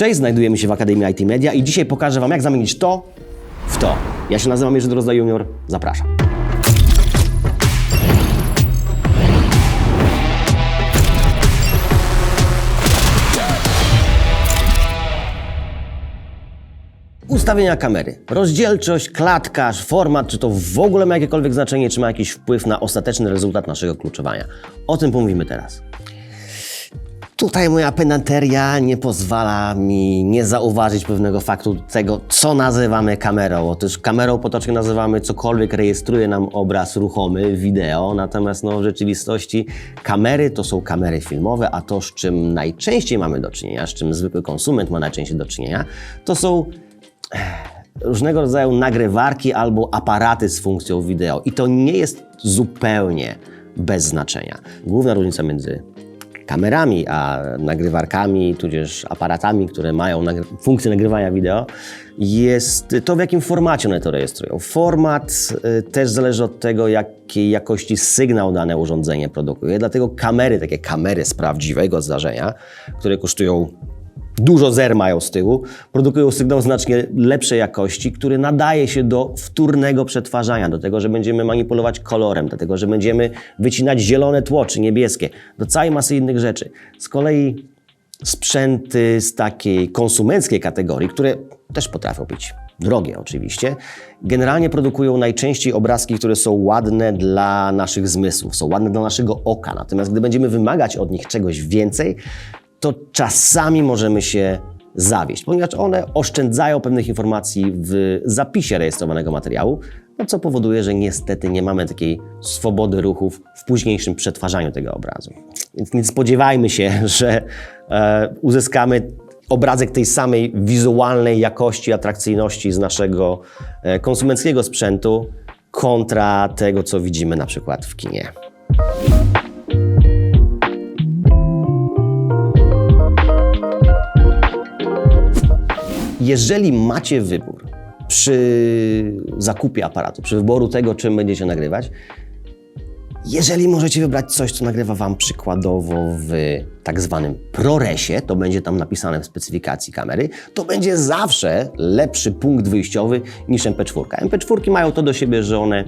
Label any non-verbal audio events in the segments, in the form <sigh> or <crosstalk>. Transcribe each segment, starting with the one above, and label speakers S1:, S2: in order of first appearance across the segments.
S1: Cześć, znajdujemy się w Akademii IT Media i dzisiaj pokażę Wam, jak zamienić to w to. Ja się nazywam Jerzy Drozda Junior, zapraszam. Ustawienia kamery. Rozdzielczość, klatkarz, format, czy to w ogóle ma jakiekolwiek znaczenie, czy ma jakiś wpływ na ostateczny rezultat naszego kluczowania. O tym pomówimy teraz. Tutaj moja pedanteria nie pozwala mi nie zauważyć pewnego faktu tego, co nazywamy kamerą. Otóż kamerą potocznie nazywamy cokolwiek rejestruje nam obraz ruchomy, wideo, natomiast no, w rzeczywistości kamery to są kamery filmowe, a to, z czym najczęściej mamy do czynienia, z czym zwykły konsument ma najczęściej do czynienia, to są różnego rodzaju nagrywarki albo aparaty z funkcją wideo. I to nie jest zupełnie bez znaczenia. Główna różnica między kamerami a nagrywarkami, tudzież aparatami, które mają nagry- funkcję nagrywania wideo, jest to, w jakim formacie one to rejestrują. Format y, też zależy od tego, jakiej jakości sygnał dane urządzenie produkuje. Dlatego kamery, takie kamery z prawdziwego zdarzenia, które kosztują dużo zer mają z tyłu, produkują sygnał znacznie lepszej jakości, który nadaje się do wtórnego przetwarzania, do tego, że będziemy manipulować kolorem, do tego, że będziemy wycinać zielone tło czy niebieskie, do całej masy innych rzeczy. Z kolei sprzęty z takiej konsumenckiej kategorii, które też potrafią być drogie oczywiście, generalnie produkują najczęściej obrazki, które są ładne dla naszych zmysłów, są ładne dla naszego oka. Natomiast gdy będziemy wymagać od nich czegoś więcej, to czasami możemy się zawieść, ponieważ one oszczędzają pewnych informacji w zapisie rejestrowanego materiału, no co powoduje, że niestety nie mamy takiej swobody ruchów w późniejszym przetwarzaniu tego obrazu. Więc nie spodziewajmy się, <laughs> że e, uzyskamy obrazek tej samej wizualnej jakości, atrakcyjności z naszego e, konsumenckiego sprzętu kontra tego, co widzimy na przykład w kinie. Jeżeli macie wybór przy zakupie aparatu, przy wyboru tego, czym będziecie nagrywać, jeżeli możecie wybrać coś, co nagrywa Wam przykładowo w tak zwanym ProResie, to będzie tam napisane w specyfikacji kamery, to będzie zawsze lepszy punkt wyjściowy niż MP4. MP4 mają to do siebie, że one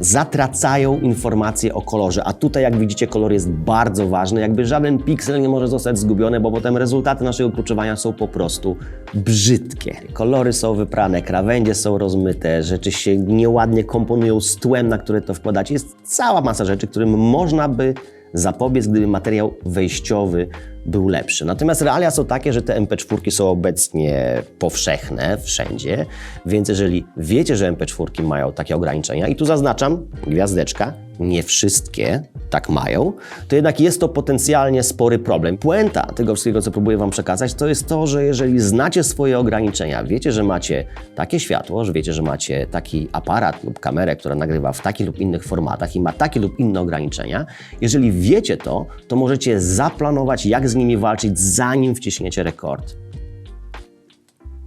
S1: zatracają informacje o kolorze, a tutaj jak widzicie kolor jest bardzo ważny, jakby żaden piksel nie może zostać zgubiony, bo potem rezultaty naszego kluczowania są po prostu brzydkie. Kolory są wyprane, krawędzie są rozmyte, rzeczy się nieładnie komponują z tłem, na które to wkładacie. Jest cała masa rzeczy, którym można by zapobiec, gdyby materiał wejściowy był lepszy. Natomiast realia są takie, że te MP4 są obecnie powszechne wszędzie, więc jeżeli wiecie, że MP4 mają takie ograniczenia, i tu zaznaczam, gwiazdeczka, nie wszystkie tak mają, to jednak jest to potencjalnie spory problem. Puenta tego wszystkiego, co próbuję Wam przekazać, to jest to, że jeżeli znacie swoje ograniczenia, wiecie, że macie takie światło, że wiecie, że macie taki aparat lub kamerę, która nagrywa w takich lub innych formatach i ma takie lub inne ograniczenia, jeżeli wiecie to, to możecie zaplanować, jak z nimi walczyć, zanim wciśniecie rekord.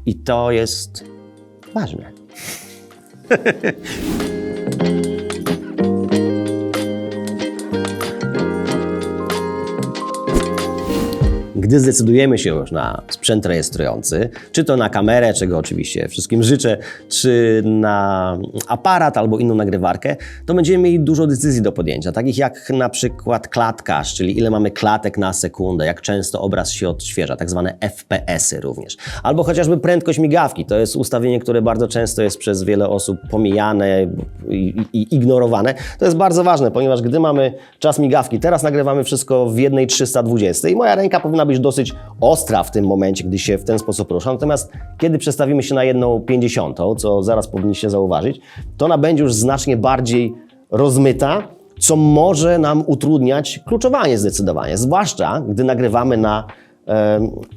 S1: I to jest ważne. <laughs> Gdy zdecydujemy się już na sprzęt rejestrujący, czy to na kamerę, czego oczywiście wszystkim życzę, czy na aparat albo inną nagrywarkę, to będziemy mieli dużo decyzji do podjęcia, takich jak na przykład klatkarz, czyli ile mamy klatek na sekundę, jak często obraz się odświeża, tak zwane FPS-y również. Albo chociażby prędkość migawki, to jest ustawienie, które bardzo często jest przez wiele osób pomijane i, i ignorowane. To jest bardzo ważne, ponieważ gdy mamy czas migawki, teraz nagrywamy wszystko w jednej 320 i moja ręka powinna być dosyć ostra w tym momencie, gdy się w ten sposób rusza. Natomiast kiedy przestawimy się na jedną 50, co zaraz powinniście zauważyć, to ona będzie już znacznie bardziej rozmyta, co może nam utrudniać kluczowanie zdecydowanie, zwłaszcza gdy nagrywamy na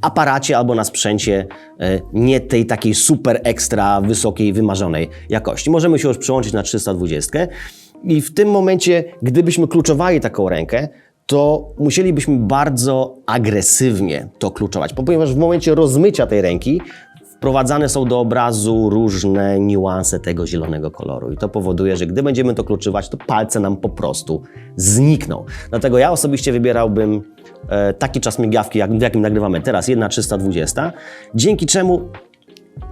S1: aparacie albo na sprzęcie e, nie tej takiej super ekstra wysokiej, wymarzonej jakości. Możemy się już przełączyć na 320 i w tym momencie, gdybyśmy kluczowali taką rękę, to musielibyśmy bardzo agresywnie to kluczować, ponieważ w momencie rozmycia tej ręki wprowadzane są do obrazu różne niuanse tego zielonego koloru i to powoduje, że gdy będziemy to kluczywać, to palce nam po prostu znikną. Dlatego ja osobiście wybierałbym e, taki czas migawki, jak, w jakim nagrywamy teraz, 1.320, dzięki czemu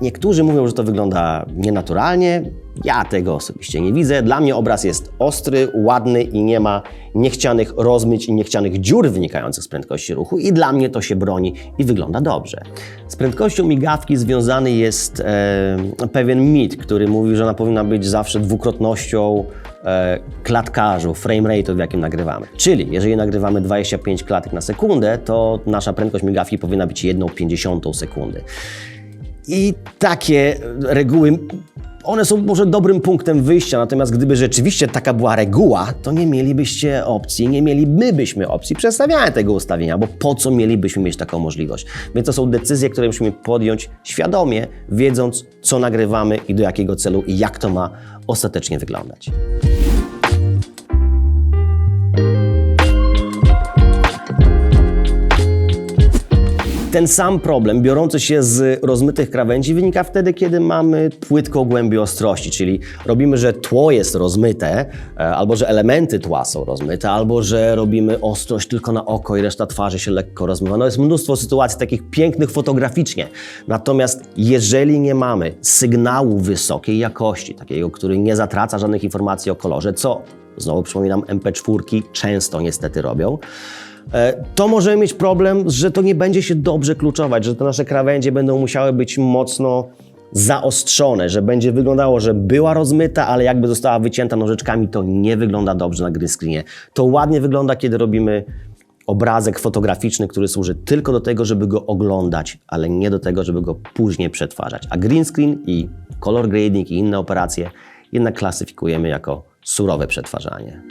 S1: Niektórzy mówią, że to wygląda nienaturalnie. Ja tego osobiście nie widzę. Dla mnie obraz jest ostry, ładny i nie ma niechcianych rozmyć i niechcianych dziur wynikających z prędkości ruchu. I dla mnie to się broni i wygląda dobrze. Z prędkością migawki związany jest e, pewien mit, który mówi, że ona powinna być zawsze dwukrotnością e, klatkarzu, frame rate'u, w jakim nagrywamy. Czyli jeżeli nagrywamy 25 klatek na sekundę, to nasza prędkość migawki powinna być 1,50 sekundy. I takie reguły, one są może dobrym punktem wyjścia, natomiast gdyby rzeczywiście taka była reguła, to nie mielibyście opcji, nie mieli my byśmy opcji przedstawiania tego ustawienia, bo po co mielibyśmy mieć taką możliwość? Więc to są decyzje, które musimy podjąć świadomie, wiedząc, co nagrywamy i do jakiego celu i jak to ma ostatecznie wyglądać. Ten sam problem, biorący się z rozmytych krawędzi, wynika wtedy, kiedy mamy płytką głębię ostrości, czyli robimy, że tło jest rozmyte, e, albo że elementy tła są rozmyte, albo że robimy ostrość tylko na oko i reszta twarzy się lekko rozmywa. No jest mnóstwo sytuacji takich pięknych fotograficznie. Natomiast jeżeli nie mamy sygnału wysokiej jakości, takiego, który nie zatraca żadnych informacji o kolorze, co znowu przypominam, MP4 często niestety robią, to możemy mieć problem, że to nie będzie się dobrze kluczować, że te nasze krawędzie będą musiały być mocno zaostrzone, że będzie wyglądało, że była rozmyta, ale jakby została wycięta nożyczkami, to nie wygląda dobrze na green screenie. To ładnie wygląda, kiedy robimy obrazek fotograficzny, który służy tylko do tego, żeby go oglądać, ale nie do tego, żeby go później przetwarzać. A green screen i color grading i inne operacje jednak klasyfikujemy jako surowe przetwarzanie.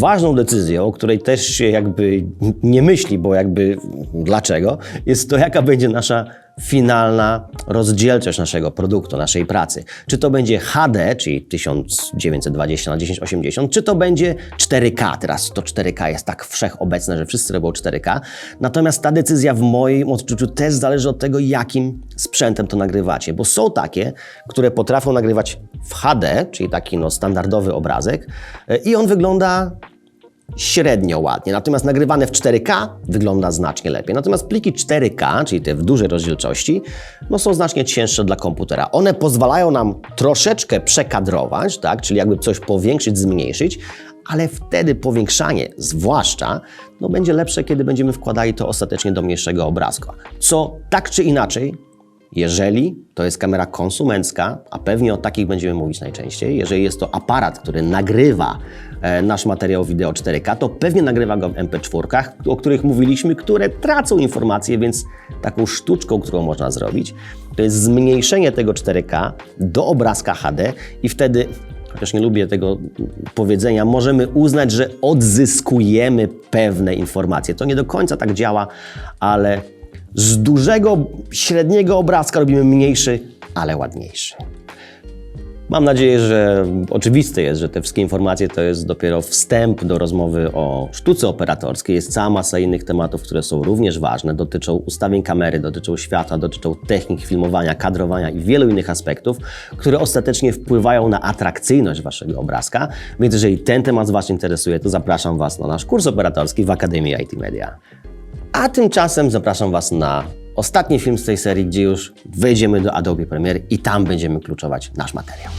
S1: Ważną decyzją, o której też się jakby nie myśli, bo jakby dlaczego, jest to, jaka będzie nasza finalna rozdzielczość naszego produktu, naszej pracy. Czy to będzie HD, czyli 1920 na 1080, czy to będzie 4K. Teraz to 4K jest tak wszechobecne, że wszyscy robią 4K. Natomiast ta decyzja w moim odczuciu też zależy od tego, jakim sprzętem to nagrywacie, bo są takie, które potrafią nagrywać w HD, czyli taki no, standardowy obrazek e, i on wygląda średnio ładnie. Natomiast nagrywane w 4K wygląda znacznie lepiej. Natomiast pliki 4K, czyli te w dużej rozdzielczości, no są znacznie cięższe dla komputera. One pozwalają nam troszeczkę przekadrować, tak? czyli jakby coś powiększyć, zmniejszyć, ale wtedy powiększanie, zwłaszcza, no będzie lepsze, kiedy będziemy wkładali to ostatecznie do mniejszego obrazka. Co tak czy inaczej jeżeli to jest kamera konsumencka, a pewnie o takich będziemy mówić najczęściej, jeżeli jest to aparat, który nagrywa e, nasz materiał wideo 4K, to pewnie nagrywa go w MP4, o których mówiliśmy, które tracą informacje, więc taką sztuczką, którą można zrobić, to jest zmniejszenie tego 4K do obrazka HD i wtedy chociaż nie lubię tego powiedzenia, możemy uznać, że odzyskujemy pewne informacje. To nie do końca tak działa, ale z dużego, średniego obrazka robimy mniejszy, ale ładniejszy. Mam nadzieję, że oczywiste jest, że te wszystkie informacje to jest dopiero wstęp do rozmowy o sztuce operatorskiej. Jest cała masa innych tematów, które są również ważne. Dotyczą ustawień kamery, dotyczą światła, dotyczą technik filmowania, kadrowania i wielu innych aspektów, które ostatecznie wpływają na atrakcyjność Waszego obrazka. Więc jeżeli ten temat Was interesuje, to zapraszam Was na nasz kurs operatorski w Akademii IT Media. A tymczasem zapraszam Was na ostatni film z tej serii, gdzie już wejdziemy do Adobe Premiere i tam będziemy kluczować nasz materiał.